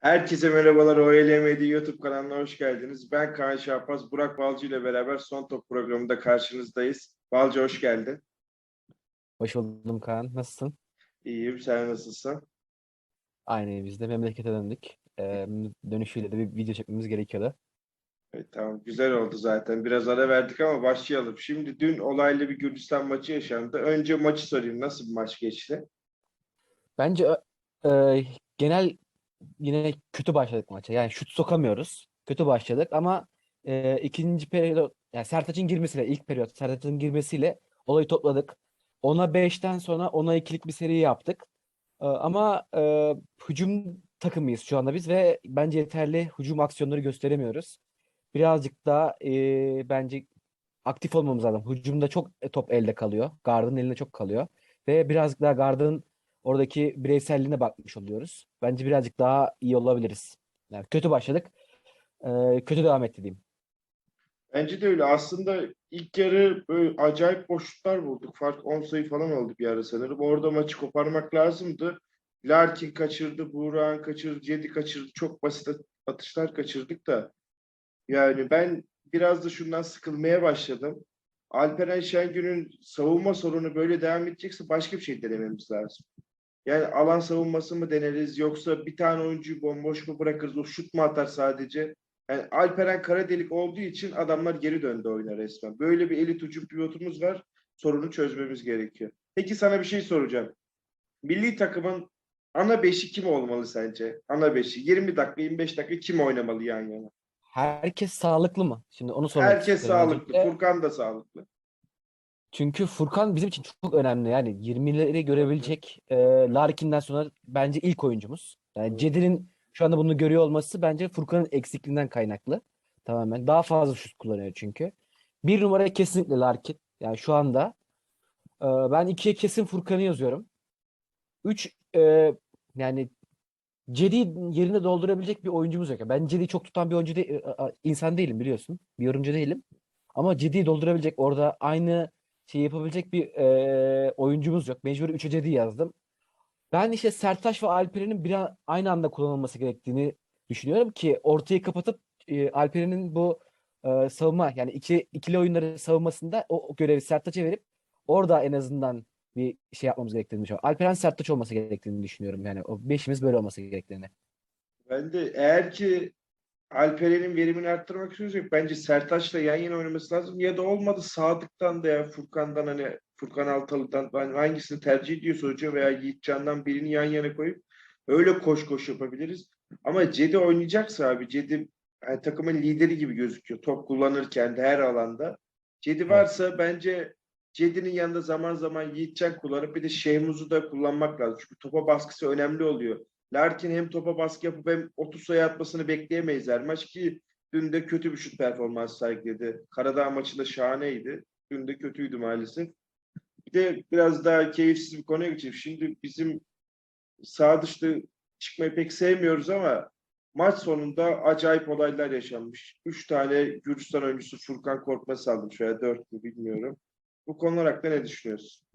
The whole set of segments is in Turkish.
Herkese merhabalar. OLMD YouTube kanalına hoş geldiniz. Ben Kaan Şahbaz, Burak Balcı ile beraber Son Top programında karşınızdayız. Balcı hoş geldin. Hoş buldum Kaan. Nasılsın? İyiyim, sen nasılsın? Aynı biz de memlekete döndük. Ee, dönüşüyle de bir video çekmemiz gerekiyordu. Evet, tamam, güzel oldu zaten. Biraz ara verdik ama başlayalım. Şimdi dün olaylı bir Gürcistan maçı yaşandı. Önce maçı sorayım. Nasıl bir maç geçti? Bence e, genel yine kötü başladık maça. Yani şut sokamıyoruz. Kötü başladık ama e, ikinci periyot yani Sertaç'ın girmesiyle ilk periyot Sertaç'ın girmesiyle olayı topladık. 10'a 5'ten sonra 10'a 2'lik bir seri yaptık. E, ama e, hücum takımıyız şu anda biz ve bence yeterli hücum aksiyonları gösteremiyoruz. Birazcık daha e, bence aktif olmamız lazım. Hücumda çok top elde kalıyor. Gardın elinde çok kalıyor. Ve birazcık daha Gardın oradaki bireyselliğine bakmış oluyoruz. Bence birazcık daha iyi olabiliriz. Yani kötü başladık. Ee, kötü devam etti diyeyim. Bence de öyle. Aslında ilk yarı böyle acayip boşluklar bulduk. Fark 10 sayı falan oldu bir ara sanırım. Orada maçı koparmak lazımdı. Larkin kaçırdı, Buğrahan kaçırdı, Cedi kaçırdı. Çok basit at- atışlar kaçırdık da. Yani ben biraz da şundan sıkılmaya başladım. Alperen Şengün'ün savunma sorunu böyle devam edecekse başka bir şey denememiz lazım. Yani alan savunması mı deneriz yoksa bir tane oyuncuyu bomboş mu bırakırız o şut mu atar sadece? Yani Alperen kara delik olduğu için adamlar geri döndü oyuna resmen. Böyle bir elit hücum pivotumuz var. Sorunu çözmemiz gerekiyor. Peki sana bir şey soracağım. Milli takımın ana beşi kim olmalı sence? Ana beşi. 20 dakika 25 dakika kim oynamalı yan yana? Herkes sağlıklı mı? Şimdi onu sormak Herkes istiyorum sağlıklı. öncelikle. Furkan da sağlıklı. Çünkü Furkan bizim için çok önemli. Yani 20'leri görebilecek e, Larkin'den sonra bence ilk oyuncumuz. Yani. Cedi'nin şu anda bunu görüyor olması bence Furkan'ın eksikliğinden kaynaklı. Tamamen. Daha fazla şut kullanıyor çünkü. Bir numara kesinlikle Larkin. Yani şu anda e, ben ikiye kesin Furkan'ı yazıyorum. Üç e, yani Cedi yerine doldurabilecek bir oyuncumuz yok. Ben Cedi'yi çok tutan bir oyuncu değil, e, insan değilim biliyorsun. Bir yorumcu değilim. Ama Cedi'yi doldurabilecek orada aynı şey yapabilecek bir e, oyuncumuz yok. Mecbur 3'e Cedi yazdım. Ben işte Sertaç ve Alperen'in bir an- aynı anda kullanılması gerektiğini düşünüyorum ki ortayı kapatıp e, Alperen'in bu e, savunma yani iki, ikili oyunları savunmasında o, o görevi Sertaç'a verip orada en azından bir şey yapmamız gerektiğini düşünüyorum. Alperen Sertaç olması gerektiğini düşünüyorum. Yani o beşimiz böyle olması gerektiğini. Ben de eğer ki Alperen'in verimini arttırmak istiyorsak bence Sertaç'la yan yana oynaması lazım. Ya da olmadı Sadık'tan da ya Furkan'dan hani Furkan Altalı'dan ben hangisini tercih ediyorsa hoca veya Yiğitcan'dan birini yan yana koyup öyle koş koş yapabiliriz. Ama Cedi oynayacaksa abi Cedi yani takımın lideri gibi gözüküyor. Top kullanırken de her alanda. Cedi varsa bence Cedi'nin yanında zaman zaman Yiğitcan kullanıp bir de Şehmuz'u da kullanmak lazım. Çünkü topa baskısı önemli oluyor. Larkin hem topa baskı yapıp hem 30 sayı atmasını bekleyemeyiz her maç ki dün de kötü bir şut performansı sergiledi. Karadağ maçında şahaneydi. Dün de kötüydü maalesef. Bir de biraz daha keyifsiz bir konuya geçeyim. Şimdi bizim sağ dışta çıkmayı pek sevmiyoruz ama maç sonunda acayip olaylar yaşanmış. Üç tane Gürcistan oyuncusu Furkan Korkmaz almış veya dört mü bilmiyorum. Bu konular hakkında ne düşünüyorsun?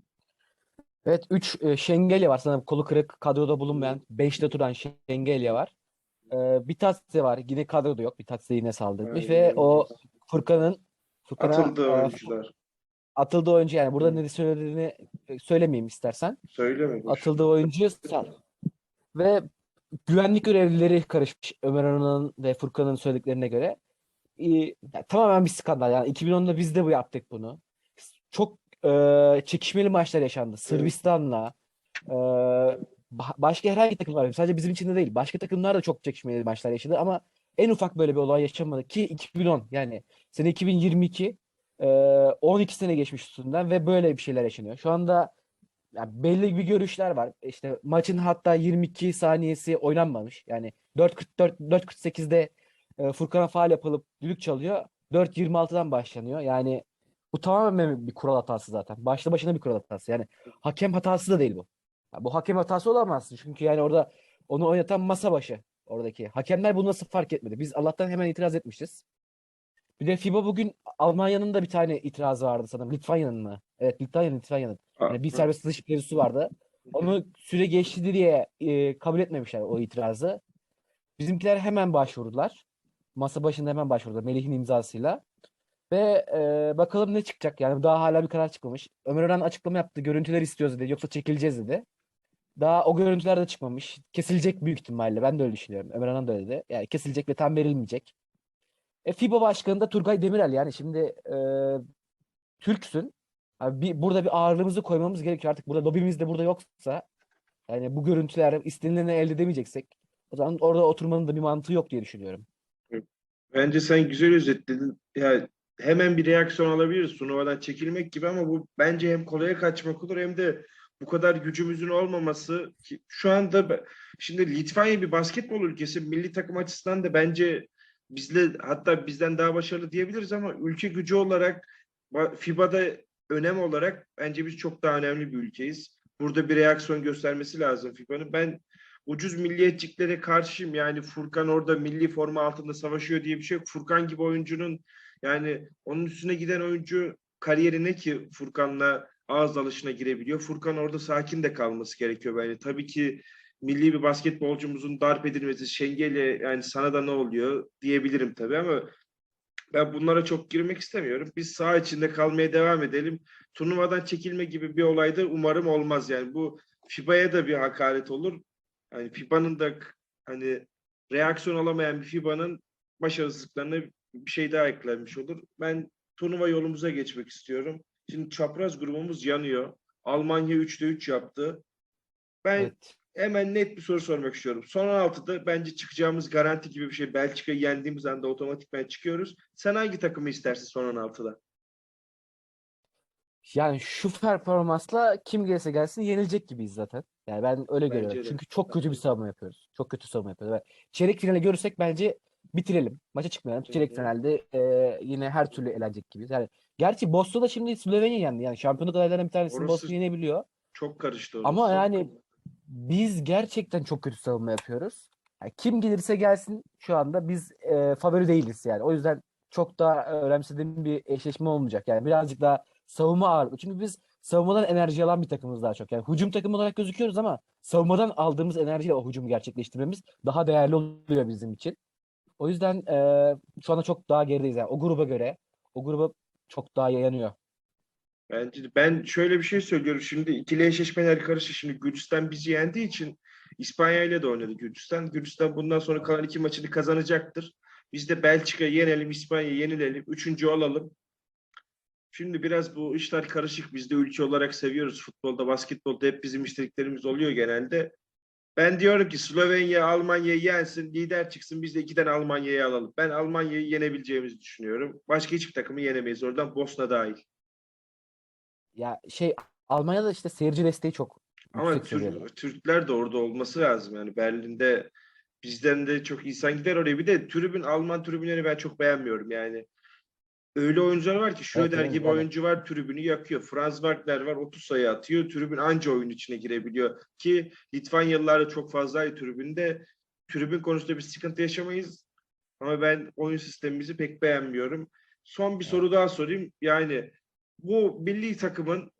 Evet 3 Şengelya var sanırım kolu kırık kadroda bulunmayan 5'te duran Şengelya var. E, Bitatse var yine kadroda yok. Bitatse yine saldırmış Aynen ve o Furkan'ın Furkan'a Atıldı e, oyuncular. atıldığı oyuncu yani burada Hı. ne söylediğini e, söylemeyeyim istersen. Söyleme. boş. Atıldığı oyuncu sal. Ve güvenlik görevlileri karışmış Ömer Ana'nın ve Furkan'ın söylediklerine göre. Ya tamamen bir skandal. Yani 2010'da biz de bu yaptık bunu. Çok e, çekişmeli maçlar yaşandı. Sırbistan'la e, ba- başka herhangi takımlar sadece bizim için de değil. Başka takımlar da çok çekişmeli maçlar yaşadı ama en ufak böyle bir olay yaşamadı ki 2010 yani sene 2022 e, 12 sene geçmiş üstünden ve böyle bir şeyler yaşanıyor. Şu anda ya belli bir görüşler var. İşte maçın hatta 22 saniyesi oynanmamış. Yani 4.44 4.48'de e, Furkan'a faul yapılıp düdük çalıyor. 4.26'dan başlanıyor. Yani bu tamamen bir kural hatası zaten. Başlı başına bir kural hatası. Yani hakem hatası da değil bu. Ya bu hakem hatası olamaz. Çünkü yani orada onu oynatan masa başı oradaki. Hakemler bunu nasıl fark etmedi? Biz Allah'tan hemen itiraz etmişiz. Bir de FIBA bugün Almanya'nın da bir tane itirazı vardı sanırım. Litvanya'nın mı? Evet Litvanya'nın, Litvanya'nın. Yani bir serbest atış mevzusu vardı. Onu süre geçti diye e, kabul etmemişler o itirazı. Bizimkiler hemen başvurdular. Masa başında hemen başvurdular Melih'in imzasıyla. Ve e, bakalım ne çıkacak. Yani daha hala bir karar çıkmamış. Ömer Ören açıklama yaptı. Görüntüler istiyoruz dedi. Yoksa çekileceğiz dedi. Daha o görüntüler de çıkmamış. Kesilecek büyük ihtimalle. Ben de öyle düşünüyorum. Ömer Ören de öyle dedi. Yani kesilecek ve tam verilmeyecek. E, FIBA Başkanı da Turgay Demirel. Yani şimdi e, Türksün. Abi bir, burada bir ağırlığımızı koymamız gerekiyor. Artık burada lobimiz de burada yoksa yani bu görüntüler istenileni elde edemeyeceksek o zaman orada oturmanın da bir mantığı yok diye düşünüyorum. Bence sen güzel özetledin. Ya hemen bir reaksiyon alabiliriz turnuvadan çekilmek gibi ama bu bence hem kolaya kaçmak olur hem de bu kadar gücümüzün olmaması ki şu anda şimdi Litvanya bir basketbol ülkesi milli takım açısından da bence bizle hatta bizden daha başarılı diyebiliriz ama ülke gücü olarak ba- FIBA'da önem olarak bence biz çok daha önemli bir ülkeyiz. Burada bir reaksiyon göstermesi lazım FIBA'nın. Ben ucuz milliyetçiklere karşıyım. Yani Furkan orada milli forma altında savaşıyor diye bir şey yok. Furkan gibi oyuncunun yani onun üstüne giden oyuncu kariyeri ne ki Furkan'la ağız alışına girebiliyor. Furkan orada sakin de kalması gerekiyor bence. Tabii ki milli bir basketbolcumuzun darp edilmesi Şengel'e yani sana da ne oluyor diyebilirim tabii ama ben bunlara çok girmek istemiyorum. Biz saha içinde kalmaya devam edelim. Turnuvadan çekilme gibi bir olay da umarım olmaz yani. Bu FIBA'ya da bir hakaret olur. Hani FIBA'nın da hani reaksiyon alamayan bir FIBA'nın başarısızlıklarına bir şey daha eklenmiş olur. Ben turnuva yolumuza geçmek istiyorum. Şimdi çapraz grubumuz yanıyor. Almanya 3'te 3 yaptı. Ben Evet. hemen net bir soru sormak istiyorum. Son 16'da bence çıkacağımız garanti gibi bir şey. Belçika'yı yendiğimiz anda otomatikman çıkıyoruz. Sen hangi takımı istersin son 16'da? Yani şu performansla kim gelirse gelsin yenilecek gibiyiz zaten. Yani ben öyle Bence görüyorum. de. Çünkü çok kötü bir savunma yapıyoruz. Çok kötü savunma yapıyoruz. Ve çeyrek finale görürsek bence bitirelim. Maça çıkmayalım. Çeyrek finalde e, yine her türlü elenecek gibiyiz. Yani gerçi Boston'da şimdi Slovenya yendi. Yani şampiyonluk adaylarından bir tanesini Boston yenebiliyor. Çok karıştı orası. Ama yani biz gerçekten çok kötü savunma yapıyoruz. Yani kim gelirse gelsin şu anda biz e, favori değiliz yani. O yüzden çok da e, önemsediğim bir eşleşme olmayacak. Yani birazcık daha savunma ağırlıklı. Çünkü biz savunmadan enerji alan bir takımız daha çok. Yani hücum takımı olarak gözüküyoruz ama savunmadan aldığımız enerjiyle o hücumu gerçekleştirmemiz daha değerli oluyor bizim için. O yüzden e, şu anda çok daha gerideyiz. Yani o gruba göre o gruba çok daha yanıyor. Bence ben şöyle bir şey söylüyorum. Şimdi ikili eşleşmeler karıştı. Şimdi Gürcistan bizi yendiği için İspanya ile de oynadı Gürcistan. Gürcistan bundan sonra kalan iki maçını kazanacaktır. Biz de Belçika'yı yenelim, İspanya'yı yenilelim. Üçüncü olalım. Şimdi biraz bu işler karışık. Biz de ülke olarak seviyoruz. Futbolda, basketbolda hep bizim istediklerimiz oluyor genelde. Ben diyorum ki Slovenya Almanya'yı yensin, lider çıksın. Biz de iki tane Almanya'yı alalım. Ben Almanya'yı yenebileceğimizi düşünüyorum. Başka hiçbir takımı yenemeyiz. Oradan Bosna dahil. Ya şey Almanya'da işte seyirci desteği çok Ama yüksek Tür- seviyede. Türkler de orada olması lazım. Yani Berlin'de bizden de çok insan gider oraya. Bir de tribün Alman tribünleri ben çok beğenmiyorum yani. Öyle oyuncular var ki Schröder gibi evet. oyuncu var tribünü yakıyor. Franz Wagner var 30 sayı atıyor. Tribün anca oyun içine girebiliyor. Ki Litvanyalılar da çok fazlaydı tribünde. Tribün konusunda bir sıkıntı yaşamayız. Ama ben oyun sistemimizi pek beğenmiyorum. Son bir soru daha sorayım. Yani bu milli takımın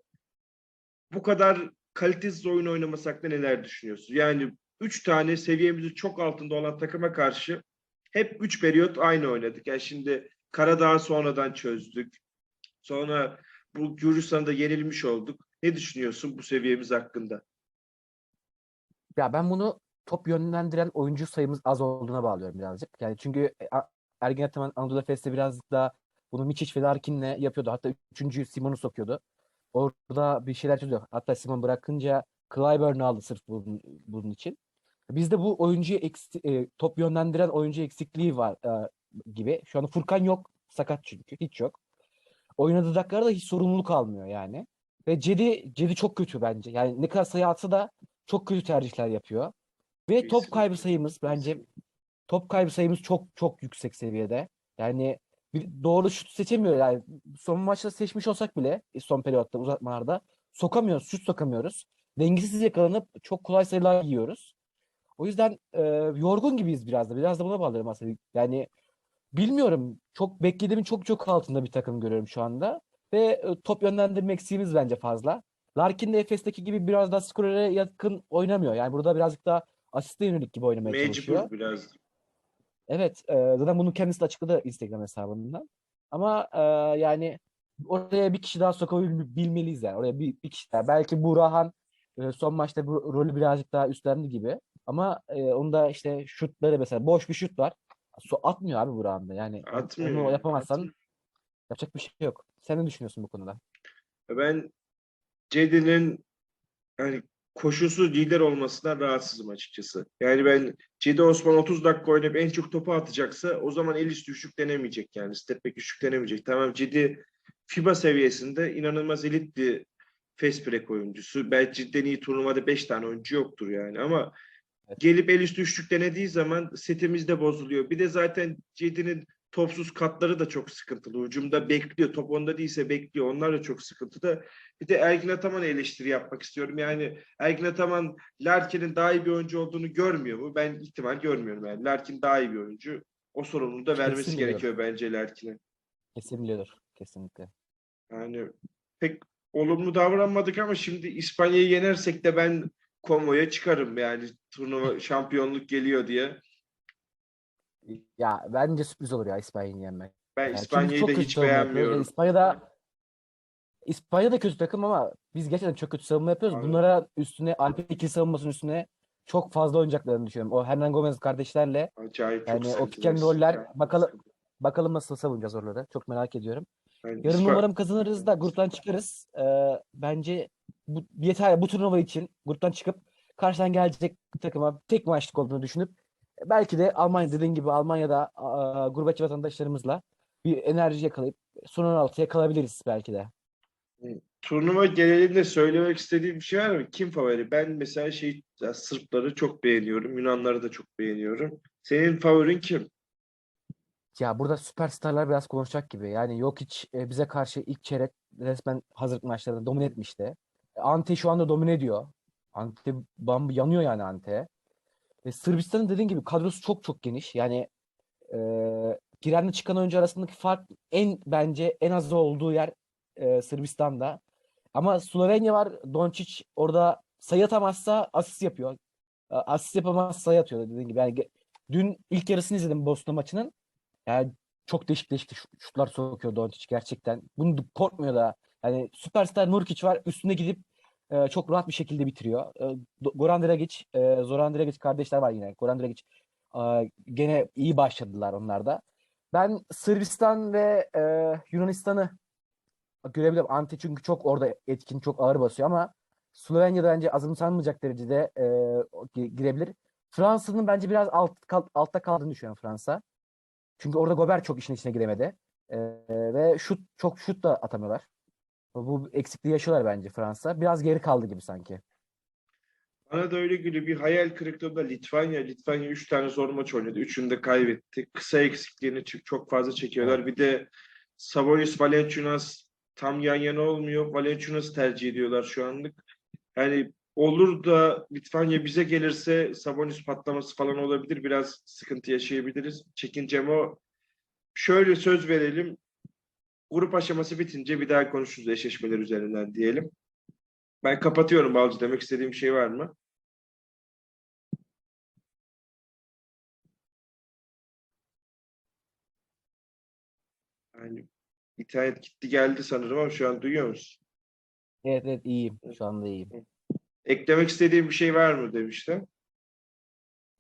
bu kadar kalitesiz oyun oynaması hakkında neler düşünüyorsun? Yani üç tane seviyemizin çok altında olan takıma karşı hep üç periyot aynı oynadık. Yani şimdi Karadağ'ı sonradan çözdük. Sonra bu Gürcistan'da yenilmiş olduk. Ne düşünüyorsun bu seviyemiz hakkında? Ya ben bunu top yönlendiren oyuncu sayımız az olduğuna bağlıyorum birazcık. Yani çünkü e, Ergin Ataman Anadolu Efes'te birazcık daha bunu Miçic ve Larkin'le yapıyordu. Hatta üçüncüyü Simon'u sokuyordu. Orada bir şeyler çözüyor. Hatta Simon bırakınca Clyburn'u aldı sırf bunun, bunun için. Bizde bu oyuncuyu eksi- e, top yönlendiren oyuncu eksikliği var e, gibi. Şu anda Furkan yok. Sakat çünkü. Hiç yok. Oynadığı dakikalarda hiç sorumluluk almıyor yani. Ve Cedi, Cedi çok kötü bence. Yani ne kadar sayı atsa da çok kötü tercihler yapıyor. Ve top kaybı sayımız bence top kaybı sayımız çok çok yüksek seviyede. Yani bir doğru şut seçemiyor yani. Son maçta seçmiş olsak bile son periyotta uzatmalarda sokamıyoruz, şut sokamıyoruz. Dengesiz yakalanıp çok kolay sayılar yiyoruz. O yüzden e, yorgun gibiyiz biraz da. Biraz da buna bağlıyorum aslında. Yani bilmiyorum. Çok beklediğimin çok çok altında bir takım görüyorum şu anda. Ve e, top yönlendirme eksiğimiz bence fazla. Larkin de Efes'teki gibi biraz daha skorere yakın oynamıyor. Yani burada birazcık daha asiste yönelik gibi oynamaya çalışıyor. Mecbur biraz. Evet, e, zaten bunu kendisi de açıkladı Instagram hesabından. Ama e, yani oraya bir kişi daha sokabilmeliyiz yani. Oraya bir, bir kişi daha. Belki Burhan e, son maçta bu rolü birazcık daha üstlendi gibi. Ama e, onda işte şutları mesela boş bir şut var. So atmıyor abi Burhan da. Yani Atmıyor. onu yapamazsan atmıyor. yapacak bir şey yok. Sen ne düşünüyorsun bu konuda? Ben Cedi'nin yani koşusu lider olmasından rahatsızım açıkçası. Yani ben Cedi Osman 30 dakika oynayıp en çok topu atacaksa o zaman el üstü üçlük denemeyecek yani. Step back üçlük denemeyecek. Tamam Cedi FIBA seviyesinde inanılmaz elit bir fast break oyuncusu. Belki cidden iyi turnuvada 5 tane oyuncu yoktur yani ama. Gelip el üstü üçlük denediği zaman setimiz de bozuluyor. Bir de zaten Cedi'nin topsuz katları da çok sıkıntılı. Hücumda bekliyor. Top onda değilse bekliyor. Onlar da çok sıkıntıda. Bir de Ergin Ataman'a eleştiri yapmak istiyorum. Yani Ergin Ataman Larkin'in daha iyi bir oyuncu olduğunu görmüyor mu? Ben ihtimal görmüyorum yani. Larkin daha iyi bir oyuncu. O sorumluluğu da vermesi Kesin biliyor. gerekiyor bence Larkin'e. Kesin. Kesinlikle. Yani pek olumlu davranmadık ama şimdi İspanya'yı yenersek de ben konvoya çıkarım yani turnuva şampiyonluk geliyor diye. Ya bence sürpriz olur ya İspanya'yı yenmek. Ben Yani İspanya'yı çok da hiç beğenmiyorum. İspanya'da İspanya da kötü takım ama biz gerçekten çok kötü savunma yapıyoruz. Aynen. Bunlara üstüne Alp'in ikili savunmasının üstüne çok fazla oynayacaklarını düşünüyorum. O Hernan Gomez kardeşlerle Acayip çok yani o sıkıntılı. pick and roller Acayip bakalım bakalım nasıl savunacağız oraları. Çok merak ediyorum. Yani Yarın İspa- umarım kazanırız da gruptan çıkarız. Ee, bence bu yeter bu turnuva için gruptan çıkıp karşıdan gelecek takıma tek maçlık olduğunu düşünüp belki de Almanya dediğin gibi Almanya'da aa, gurbetçi vatandaşlarımızla bir enerji yakalayıp son 16'ya kalabiliriz belki de. Turnuva genelinde söylemek istediğim bir şey var mı? Kim favori? Ben mesela şey Sırpları çok beğeniyorum. Yunanları da çok beğeniyorum. Senin favorin kim? Ya burada süperstarlar biraz konuşacak gibi. Yani Jokic e, bize karşı ilk çeyrek resmen hazırlık maçlarında domine etmişti. E, Ante şu anda domine ediyor. Ante bam yanıyor yani Ante. Ve Sırbistan'ın dediğin gibi kadrosu çok çok geniş. Yani e, girenle çıkan oyuncu arasındaki fark en bence en az olduğu yer e, Sırbistan'da. Ama Slovenya var. Doncic orada sayı atamazsa asist yapıyor. E, Asist yapamazsa sayı atıyor dediğin gibi. Yani dün ilk yarısını izledim Boston maçının. Yani çok değişik değişik şut- şutlar sokuyor Doncic gerçekten. Bunu korkmuyor da. Yani süperstar Nurkic var. Üstüne gidip e, çok rahat bir şekilde bitiriyor. E, Goran Dragic, e, Zoran Dragic kardeşler var yine. Goran Dragic e, gene iyi başladılar onlar da. Ben Sırbistan ve e, Yunanistan'ı görebilirim. Ante çünkü çok orada etkin, çok ağır basıyor ama Slovenya'da bence azımsanmayacak derecede e, girebilir. Fransa'nın bence biraz alt, kal- altta kaldığını düşünüyorum Fransa. Çünkü orada Gobert çok işin içine giremedi. E, ve şut çok şut da atamıyorlar. Bu eksikliği yaşıyorlar bence Fransa. Biraz geri kaldı gibi sanki. Bana da öyle geliyor. Bir hayal kırıklığında Litvanya. Litvanya 3 tane zor maç oynadı. Üçünü de kaybetti. Kısa eksikliğini çok fazla çekiyorlar. Bir de Sabonis, Valanciunas tam yan yana olmuyor. Valanciunas'ı tercih ediyorlar şu anlık. Yani olur da Litvanya bize gelirse Sabonis patlaması falan olabilir. Biraz sıkıntı yaşayabiliriz. Çekincem o. Şöyle söz verelim. Grup aşaması bitince bir daha konuşuruz eşleşmeler üzerinden diyelim. Ben kapatıyorum Balcı. Demek istediğim şey var mı? Yani internet gitti geldi sanırım ama şu an duyuyor musun? Evet evet iyiyim. Şu anda iyiyim. Eklemek istediğim bir şey var mı demiştim.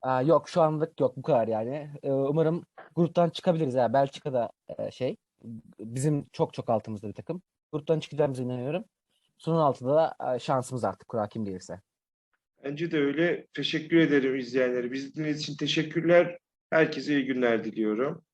Aa, yok şu anlık yok bu kadar yani. Ee, umarım gruptan çıkabiliriz. Ya. Belçika'da e, şey bizim çok çok altımızda bir takım. Gruptan çıkacağımıza inanıyorum. Son 16'da da e, şansımız artık kura kim gelirse. Bence de öyle. Teşekkür ederim izleyenlere. Bizi dinlediğiniz için teşekkürler. Herkese iyi günler diliyorum.